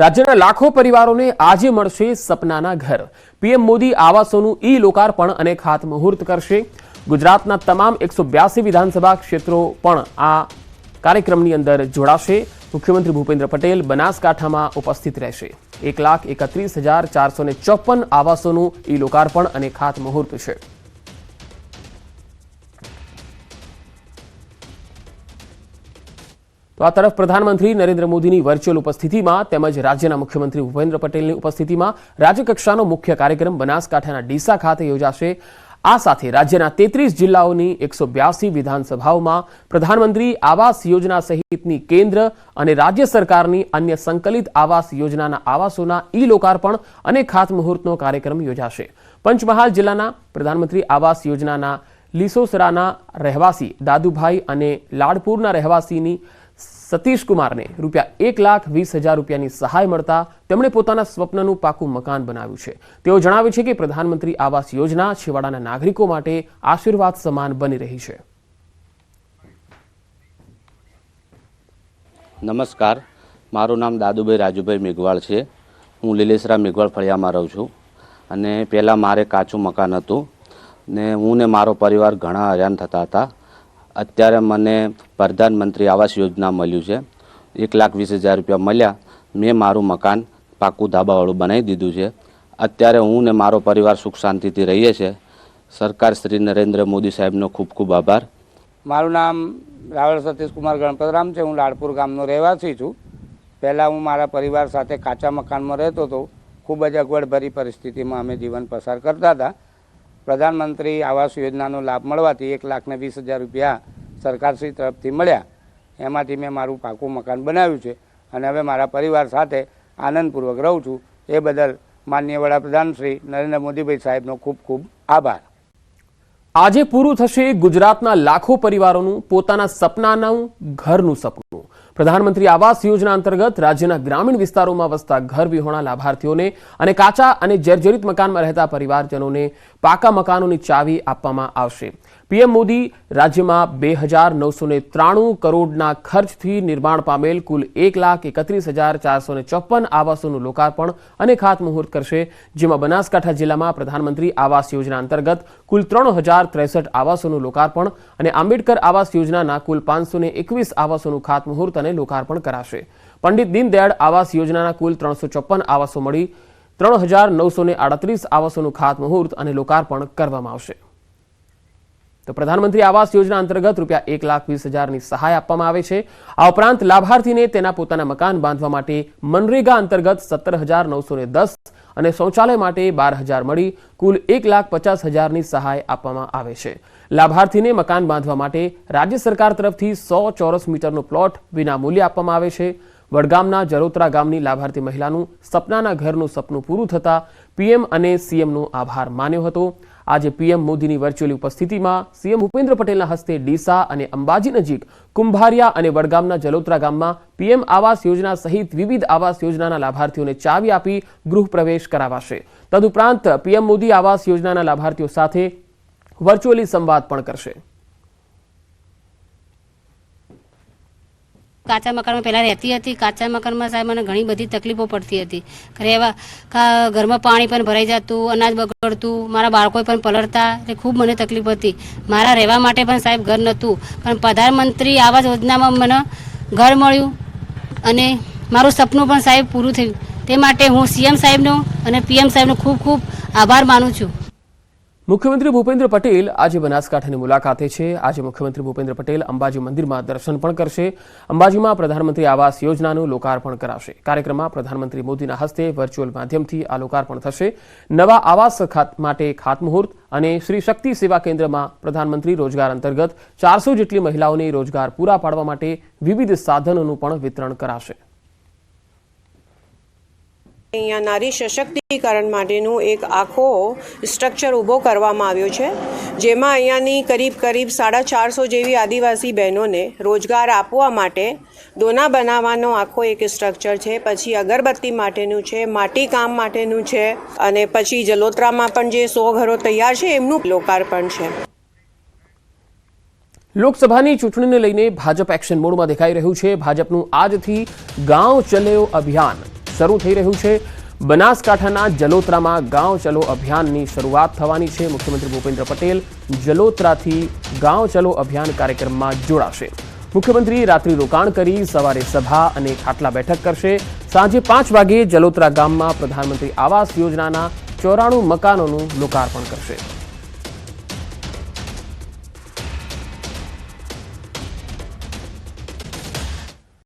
રાજ્યના લાખો પરિવારોને આજે મળશે સપનાના ઘર. પીએમ મોદી આવાસોનું ઈ લોકાર્પણ અને ખાતમુહૂર્ત કરશે. ગુજરાતના તમામ એકસો વિધાનસભા ક્ષેત્રો પણ આ કાર્યક્રમની અંદર જોડાશે. મુખ્યમંત્રી ભૂપેન્દ્ર પટેલ બનાસકાંઠામાં ઉપસ્થિત રહેશે. એક લાખ એકત્રીસ હજાર ચારસો ચોપન આવાસોનું ઈ લોકાર્પણ અને ખાતમુહૂર્ત છે. તો આ તરફ પ્રધાનમંત્રી નરેન્દ્ર મોદીની વર્ચ્યુઅલ ઉપસ્થિતિમાં તેમજ રાજ્યના મુખ્યમંત્રી ભૂપેન્દ્ર પટેલની ઉપસ્થિતિમાં રાજ્યકક્ષાનો મુખ્ય કાર્યક્રમ બનાસકાંઠાના ડીસા ખાતે યોજાશે. આ સાથે રાજ્યના તેત્રીસ જિલ્લાઓની એકસો બ્યાસી વિધાનસભાઓમાં પ્રધાનમંત્રી આવાસ યોજના સહિતની કેન્દ્ર અને રાજ્ય સરકારની અન્ય સંકલિત આવાસ યોજનાના આવાસોના ઈ લોકાર્પણ અને ખાતમુહૂર્તનો કાર્યક્રમ યોજાશે. પંચમહાલ જિલ્લાના પ્રધાનમંત્રી આવાસ યોજનાના લીસોસરાના રહેવાસી દાદુભાઈ અને લાડપુરના રહેવાસીની સતીશકુમારને રૂપિયા એક લાખ વીસ હજાર રૂપિયાની સહાય મળતા તેમણે પોતાના સ્વપ્નનું પાકું મકાન બનાવ્યું છે. તેઓ જણાવે છે કે પ્રધાનમંત્રી આવાસ યોજના છેવાડાના નાગરિકો માટે આશીર્વાદ સમાન બની રહી છે. નમસ્કાર. મારું નામ દાદુભાઈ રાજુભાઈ મેઘવાળ છે. હું લીલેસરા મેઘવાળ ફળિયામાં રહું છું. અને પહેલાં મારે કાચું મકાન હતું ને હું ને મારો પરિવાર ઘણા હેરાન થતા હતા. અત્યારે મને પ્રધાનમંત્રી આવાસ યોજના મળ્યું છે. એક લાખ વીસ હજાર રૂપિયા મળ્યા. મેં મારું મકાન પાકું ધાબાવાળું બનાવી દીધું છે. અત્યારે હું ને મારો પરિવાર સુખ શાંતિથી રહીએ છીએ સરકાર શ્રી નરેન્દ્ર મોદી સાહેબનો ખૂબ ખૂબ આભાર. મારું નામ રાવળ સતીશકુમાર ગણપતરામ છે. હું લાડપુર ગામનો રહેવાસી છું. પહેલાં હું મારા પરિવાર સાથે કાચા મકાનમાં રહેતો હતો. ખૂબ જ અગવડભરી પરિસ્થિતિમાં અમે જીવન પસાર કરતા હતા. પ્રધાનમંત્રી આવાસ યોજનાનો લાભ મળવાથી એક લાખને વીસ હજાર રૂપિયા સરકારશ્રી તરફથી મળ્યા. એમાંથી મેં મારું પાકું મકાન બનાવ્યું છે અને હવે મારા પરિવાર સાથે આનંદપૂર્વક રહું છું. એ બદલ માનનીય વડાપ્રધાન શ્રી નરેન્દ્ર મોદીભાઈ સાહેબનો ખૂબ ખૂબ આભાર. આજે પૂરું થશે ગુજરાતના લાખો પરિવારોનું પોતાના સપનાનું ઘરનું સપનું. પ્રધાનમંત્રી આવાસ યોજના અંતર્ગત રાજ્યના ગ્રામીણ વિસ્તારોમાં વસતા ઘર વિહોણા લાભાર્થીઓને અને કાચા અને જર્જરિત મકાનમાં રહેતા પરિવારજનોને પાકા મકાનોની ચાવી આપવામાં આવશે. પીએમ મોદી રાજ્યમાં બે હજાર નવસો ને ત્રાણું કરોડના ખર્ચથી નિર્માણ પામેલ કુલ એક લાખ એકત્રીસ હજાર ચારસો ને ચોપન આવાસોનું લોકાર્પણ અને ખાતમુહૂર્ત કરશે, જેમાં બનાસકાંઠા જિલ્લામાં પ્રધાનમંત્રી આવાસ યોજના અંતર્ગત કુલ ત્રણ હજાર ત્રેસઠ આવાસોનું લોકાર્પણ અને આંબેડકર આવાસ યોજનાના કુલ પાંચસો ને એકવીસ આવાસોનું ખાતમુહૂર્ત અને લોકાર્પણ કરાશે. પંડિત દીનદયાળ આવાસ યોજનાના કુલ ત્રણસો ચોપન આવાસો મળી, ત્રણ હજાર નવસો ને આડત્રીસ આવાસોનું ખાતમુહૂર્ત અને લોકાર્પણ કરવામાં આવશે. તો પ્રધાનમંત્રી આવાસ યોજના અંતર્ગત રૂપિયા એક લાખ વીસ હજારની સહાય આપવામાં આવે છે. આ ઉપરાંત લાભાર્થીને તેના પોતાના મકાન બાંધવા માટે મનરેગા અંતર્ગત સત્તર હજાર નવસો ને દસ અને શૌચાલય માટે બાર હજાર મળી કુલ એક લાખ પચાસ હજારની સહાય આપવામાં આવે છે. લાભાર્થીને મકાન બાંધવા માટે રાજ્ય સરકાર તરફથી સો ચોરસ મીટરનો પ્લોટ વિના મૂલ્ય આપવામાં આવે છે. વડગામના જરોત્રા ગામની લાભાર્થી મહિલાનું સપનાના ઘરનું સપનું પૂરું થતાં પીએમ અને સીએમનો આભાર માન્યો હતો. આજે પીએમ મોદીની વર્ચ્યુઅલ ઉપસ્થિતિમાં સીએમ ભૂપેન્દ્ર પટેલના હસ્તે ડીસા અને અંબાજી નજીક કુંભારિયા અને વડગામના જલોત્રા ગામમાં પીએમ આવાસ યોજના સહિત વિવિધ આવાસ યોજનાના લાભાર્થીઓને ચાવી આપી ગૃહ પ્રવેશ કરાવાશે. તદુપરાંત પીએમ મોદી આવાસ યોજનાના લાભાર્થીઓ સાથે વર્ચ્યુઅલી સંવાદ પણ કરશે. કાચા મકાનમાં પહેલાં રહેતી હતી. કાચા મકાનમાં સાહેબ મને ઘણી બધી તકલીફો પડતી હતી. રહેવા કા- ઘરમાં પાણી પણ ભરાઈ જતું, અનાજ બગડતું, મારા બાળકો પણ પલળતા, એટલે ખૂબ મને તકલીફ હતી. મારા રહેવા માટે પણ સાહેબ ઘર નહોતું. પણ પ્રધાનમંત્રી આવાસ યોજનામાં મને ઘર મળ્યું અને મારું સપનું પણ સાહેબ પૂરું થયું. તે માટે હું સીએમ સાહેબનો અને પીએમ સાહેબનો ખૂબ ખૂબ આભાર માનું છું. મુખ્યમંત્રી ભૂપેન્દ્ર પટેલ આજે બનાસકાંઠાની મુલાકાતે છે. આજે મુખ્યમંત્રી ભૂપેન્દ્ર પટેલ અંબાજી મંદિરમાં દર્શન પણ કરશે. અંબાજીમાં પ્રધાનમંત્રી આવાસ યોજનાનું લોકાર્પણ કરાશે. કાર્યક્રમમાં પ્રધાનમંત્રી મોદીના હસ્તે વર્ચ્યુઅલ માધ્યમથી આ લોકાર્પણ થશે. નવા આવાસ માટે ખાતમુહૂર્ત અને શ્રી શક્તિ સેવા કેન્દ્રમાં પ્રધાનમંત્રી રોજગાર અંતર્ગત ચારસો જેટલી મહિલાઓને રોજગાર પૂરા પાડવા માટે વિવિધ સાધનોનું પણ વિતરણ કરાશે. અહીંયા નારી સશક્તિકરણ માટેનું એક આખો સ્ટ્રક્ચર ઊભો કરવામાં આવ્યો છે, જેમાં અહીંયાની કરીબ કરીબ સાડા ચારસો જેવી આદિવાસી બહેનોને રોજગાર આપવા માટે દોના બનાવવાનો આખો એક સ્ટ્રક્ચર છે, પછી અગરબત્તી માટેનું છે, માટી કામ માટેનું છે, અને પછી જલોત્રામાં પણ જે સો ઘરો તૈયાર છે, એમનું લોકાર્પણ છે. લોકસભાની ચૂંટણીને લઈને ભાજપ એક્શન મોડમાં દેખાઈ રહ્યું છે. ભાજપનું આજથી ગાંવ ચલેઓ અભિયાન. શરૂ થઈ રહ્યું છે. બનાસકાંઠાના જલોત્રામાં ગાંવ ચલો અભિયાનની શરૂઆત થવાની છે. મુખ્યમંત્રી ભૂપેન્દ્ર પટેલ જલોત્રાથી ગાંવ ચલો અભિયાન કાર્યક્રમમાં જોડાશે. મુખ્યમંત્રી રાત્રિ રોકાણ કરી, સવારે સભા અને ખાટલા બેઠક કરશે. સાંજે પાંચ વાગે જલોત્રા ગામમાં પ્રધાનમંત્રી આવાસ યોજનાના ચોરાણું મકાનોનું લોકાર્પણ કરશે.